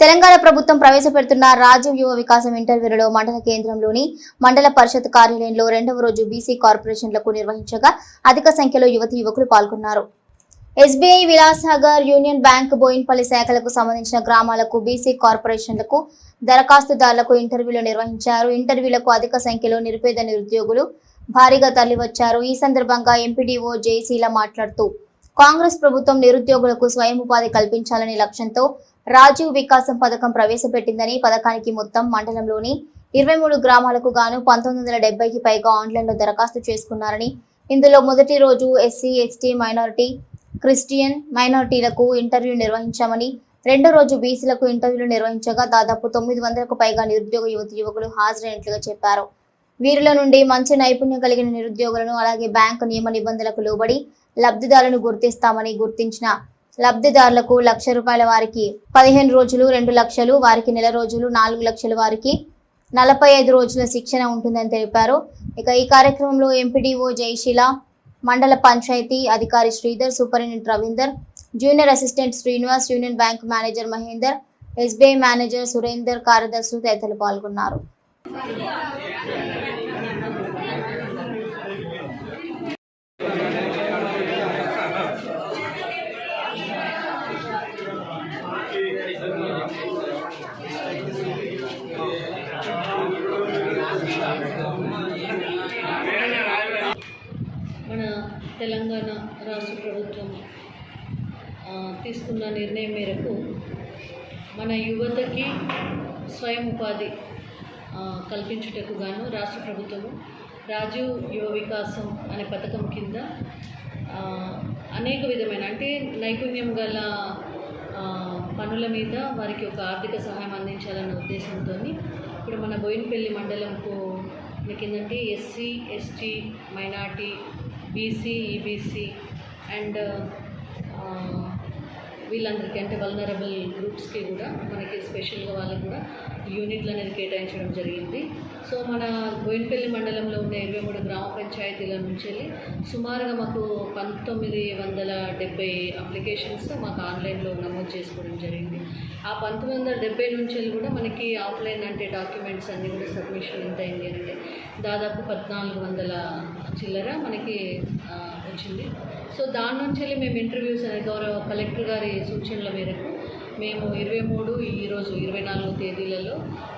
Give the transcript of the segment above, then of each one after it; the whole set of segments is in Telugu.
తెలంగాణ ప్రభుత్వం ప్రవేశపెడుతున్న రాజీవ్ యువ వికాసం ఇంటర్వ్యూలలో మండల కేంద్రంలోని మండల పరిషత్ కార్యాలయంలో రెండవ రోజు బీసీ కార్పొరేషన్లకు నిర్వహించగా అధిక సంఖ్యలో యువతి యువకులు పాల్గొన్నారు. SBI Vilasagar Union Bank Boinpalli శాఖలకు సంబంధించిన గ్రామాలకు బీసీ కార్పొరేషన్లకు దరఖాస్తుదారులకు ఇంటర్వ్యూలు నిర్వహించారు. ఇంటర్వ్యూలకు అధిక సంఖ్యలో నిరుపేద నిరుద్యోగులు భారీగా తరలివచ్చారు. ఈ సందర్భంగా ఎంపీడీఓ జేసీల మాట్లాడుతూ కాంగ్రెస్ ప్రభుత్వం నిరుద్యోగులకు స్వయం ఉపాధి కల్పించాలనే లక్ష్యంతో రాజీవ్ వికాసం పథకం ప్రవేశపెట్టిందని పథకానికి మొత్తం మండలంలోని ఇరవై మూడు గ్రామాలకు గాను పంతొమ్మిది వందల డెబ్బైకి పైగా ఆన్లైన్లో దరఖాస్తు చేసుకున్నారని ఇందులో మొదటి రోజు ఎస్సీ ఎస్టీ మైనారిటీ క్రిస్టియన్ మైనారిటీలకు ఇంటర్వ్యూ నిర్వహించామని రెండో రోజు బీసీలకు ఇంటర్వ్యూలు నిర్వహించగా దాదాపు తొమ్మిది వందలకు పైగా నిరుద్యోగ యువతి యువకులు హాజరైనట్లుగా చెప్పారు. వీరిలో నుండి మంచి నైపుణ్యం కలిగిన నిరుద్యోగులను అలాగే బ్యాంకు నియమ నిబంధనలకు లోబడి లబ్ధిదారులను గుర్తిస్తామని గుర్తించిన లబ్ధిదారులకు లక్ష రూపాయల వారికి పదిహేను రోజులు రెండు లక్షలు వారికి నెల రోజులు నాలుగు లక్షల వారికి నలభై ఐదు రోజుల శిక్షణ ఉంటుందని తెలిపారు. ఇక ఈ కార్యక్రమంలో ఎంపీడీఓ జయశీల మండల పంచాయతీ అధికారి Sridhar superintendent Ravinder junior assistant Srinivas Union Bank manager Mahender SBI manager Surender కార్యదర్శులు తదితరులు పాల్గొన్నారు. తెలంగాణ రాష్ట్ర ప్రభుత్వం తీసుకున్న నిర్ణయం మేరకు మన యువతకి స్వయం ఉపాధి కల్పించుటకు గాను రాష్ట్ర ప్రభుత్వము రాజీవ్ యువ వికాసం అనే పథకం కింద అనేక విధమైన అంటే నైపుణ్యం గల పనుల మీద వారికి ఒక ఆర్థిక సహాయం అందించాలన్న ఉద్దేశంతో ఇప్పుడు మన బోయినపల్లి మండలంకు కిందంటే SC ST minority BC EBC and వీళ్ళందరికీ అంటే వల్నరబుల్ గ్రూప్స్కి కూడా మనకి స్పెషల్గా వాళ్ళకి కూడా యూనిట్లు అనేది కేటాయించడం జరిగింది. సో మన బోయినపల్లి మండలంలో ఉన్న ఇరవై మూడు గ్రామ పంచాయతీల నుంచి వెళ్ళి సుమారుగా మాకు పంతొమ్మిది వందల డెబ్బై అప్లికేషన్స్ మాకు ఆన్లైన్లో నమోదు చేసుకోవడం జరిగింది. ఆ పంతొమ్మిది వందల డెబ్బై నుంచి వెళ్ళి కూడా మనకి ఆఫ్లైన్ అంటే డాక్యుమెంట్స్ అన్నీ కూడా సబ్మిషన్ ఎంత అయింది అంటే దాదాపు పద్నాలుగు వందల చిల్లర మనకి వచ్చింది. సో దాని నుంచి వెళ్ళి మేము ఇంటర్వ్యూస్ అనే గౌరవ కలెక్టర్ గారి సూచనల మేరకు మేము ఇరవై మూడు ఈరోజు ఇరవై నాలుగు తేదీలలో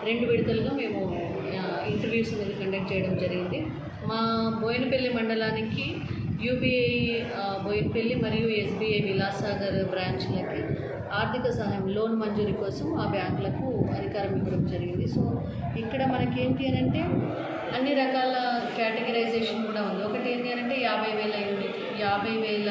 రెండు విడతలుగా మేము ఇంటర్వ్యూస్ అనేది కండక్ట్ చేయడం జరిగింది. మా బోయినపల్లి మండలానికి యూబీఐ బోయినపల్లి మరియు ఎస్బీఐ విలాసాగర్ బ్రాంచ్లకి ఆర్థిక సహాయం లోన్ మంజూరీ కోసం ఆ బ్యాంకులకు అధికారం ఇవ్వడం జరిగింది. సో ఇక్కడ మనకేంటి అని అంటే అన్ని రకాల కేటగిరైజేషన్ కూడా ఉంది. ఒకటి ఏంటి అని అంటే యాభై వేల యూనిట్ యాభై వేల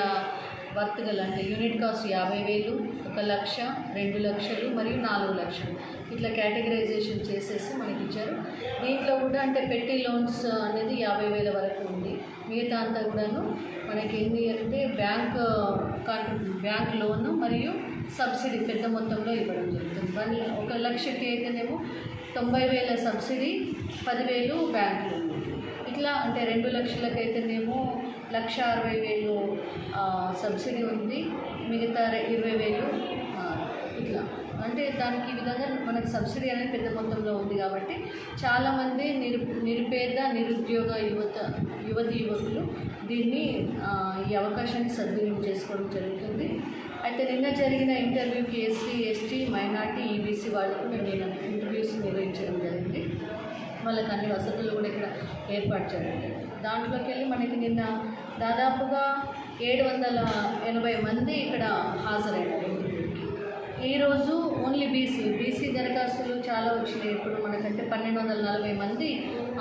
వర్త్గల్ అంటే యూనిట్ కాస్ట్ యాభై వేలు ఒక లక్ష రెండు లక్షలు మరియు నాలుగు లక్షలు. ఇట్లా కేటగరైజేషన్ చేసేసి మనకి ఇచ్చారు దీంట్లో కూడా అంటే పెట్టి లోన్స్ అనేది యాభై వేల వరకు ఉంది. మిగతా అంతా కూడాను మనకి ఏంటి అంటే బ్యాంక్ బ్యాంక్ లోన్ మరియు సబ్సిడీ పెద్ద మొత్తంలో ఇవ్వడం జరుగుతుంది. వన్ ఒక లక్షకి అయితేనేమో తొంభై వేల సబ్సిడీ పదివేలు బ్యాంక్ లోన్. ఇట్లా అంటే రెండు లక్షలకైతేనేమో లక్ష అరవై వేలు సబ్సిడీ ఉంది. మిగతా ఇరవై వేలు ఇట్లా. అంటే దానికి ఈ విధంగా మనకి సబ్సిడీ అనేది పెద్ద మొత్తంలో ఉంది కాబట్టి చాలామంది నిరు నిరుపేద నిరుద్యోగ యువత యువతి యువకులు దీన్ని ఈ అవకాశాన్ని సద్వినియోగం చేసుకోవడం జరుగుతుంది. అయితే నిన్న జరిగిన ఇంటర్వ్యూకి ఎస్సీ ఎస్టీ మైనార్టీ ఈబీసీ వాళ్ళకు మేము ఇంటర్వ్యూస్ నిర్వహించడం జరిగింది. వాళ్ళకి అన్ని వసతులు కూడా ఇక్కడ ఏర్పాటు చేయడం దాంట్లోకి వెళ్ళి మనకి నిన్న దాదాపుగా ఏడు వందల ఎనభై మంది ఇక్కడ హాజరయ్యారు. ఈరోజు ఓన్లీ బీసీ బీసీ దరఖాస్తులు చాలా వచ్చినాయి. ఇప్పుడు మనకంటే పన్నెండు వందల నలభై మంది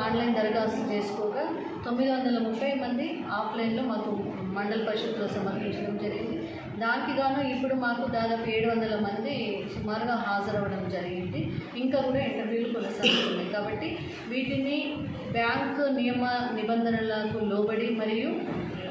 ఆన్లైన్ దరఖాస్తు చేసుకోగా తొమ్మిది వందల ముప్పై మంది ఆఫ్లైన్లో మాకు మండల పరిషత్లో సమర్పించడం జరిగింది. దానికి గాను ఇప్పుడు మాకు దాదాపు ఏడు వందల మంది సుమారుగా హాజరవ్వడం జరిగింది. ఇంకా కూడా ఇంటర్వ్యూలు కొనసాగుతున్నాయి. కాబట్టి వీటిని బ్యాంక్ నియమ నిబంధనలకు లోబడి మరియు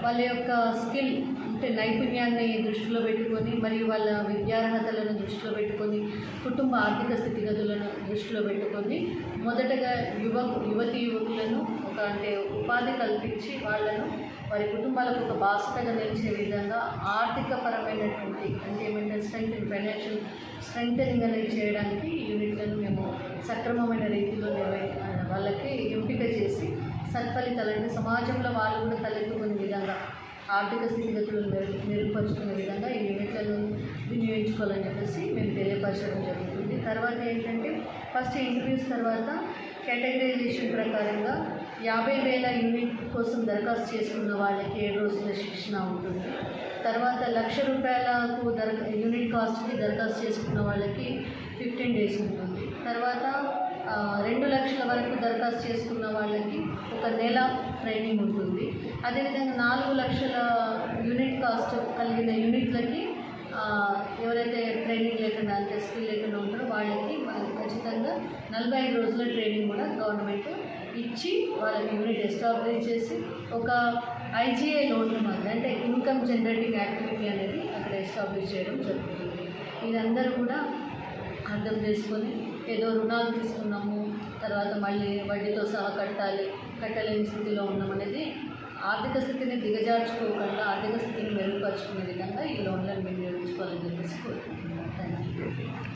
వాళ్ళ యొక్క స్కిల్ అంటే నైపుణ్యాన్ని దృష్టిలో పెట్టుకొని మరియు వాళ్ళ విద్యార్హతలను దృష్టిలో పెట్టుకొని కుటుంబ ఆర్థిక స్థితిగతులను దృష్టిలో పెట్టుకొని మొదటగా యువ యువతి యువకులను ఒక అంటే ఉపాధి కల్పించి వాళ్ళను వారి కుటుంబాలకు ఒక బాసటగా నిలిచే విధంగా ఆర్థిక పరమైనటువంటి అంటే ఏమంటే స్ట్రెంగ్ ఫైనాన్షియల్ స్ట్రెంగ్తనింగ్ అనేది చేయడానికి యూనిట్లను మేము సక్రమమైన రీతిలో నిర్వహి వాళ్ళకి ఎంపిక చేసి సత్ఫలితాలు అంటే సమాజంలో వాళ్ళు కూడా తలెత్తుకునే విధంగా ఆర్థిక స్థితిగతులను మెరుగు మెరుగుపరుచుకునే విధంగా ఈ యూనిట్లను వినియోగించుకోవాలని చెప్పేసి మేము తెలియపరచడం జరుగుతుంది. తర్వాత ఏంటంటే ఫస్ట్ ఇంటర్వ్యూస్ తర్వాత కేటగరైజేషన్ ప్రకారంగా యాభై వేల యూనిట్ కోసం దరఖాస్తు చేసుకున్న వాళ్ళకి ఏడు రోజుల శిక్షణ ఉంటుంది. తర్వాత లక్ష రూపాయలకు దర యూనిట్ కాస్ట్కి దరఖాస్తు చేసుకున్న వాళ్ళకి ఫిఫ్టీన్ డేస్ ఉంటుంది. తర్వాత రెండు లక్షల వరకు దరఖాస్తు చేసుకున్న వాళ్ళకి ఒక నెల ట్రైనింగ్ ఉంటుంది. అదేవిధంగా నాలుగు లక్షల యూనిట్ కాస్ట్ కలిగిన యూనిట్లకి ఎవరైతే ట్రైనింగ్ లేకుండా అంటే స్కిల్ లేకుండా ఉంటారో వాళ్ళకి ఖచ్చితంగా నలభై ఐదు రోజుల ట్రైనింగ్ కూడా గవర్నమెంట్ ఇచ్చి వాళ్ళకి యూనిట్ ఎస్టాబ్లిష్ చేసి ఒక ఐజీఐ లోన్ మాత్రం అంటే ఇన్కమ్ జనరేటింగ్ యాక్టివిటీ అనేది అక్కడ ఎస్టాబ్లిష్ చేయడం జరుగుతుంది. ఇదందరూ కూడా అర్థం చేసుకొని ఏదో రుణాలు తీసుకున్నాము తర్వాత మళ్ళీ వడ్డీతో సహా కట్టాలి కట్టలేని స్థితిలో ఉన్నాం అనేది ఆర్థిక స్థితిని దిగజార్చుకోకుండా ఆర్థిక స్థితిని మెరుగుపరుచుకునే విధంగా ఈ లోన్లను వినియోగించుకోవాలని చెప్పేసి కోరుకుంటున్నాను. Thank you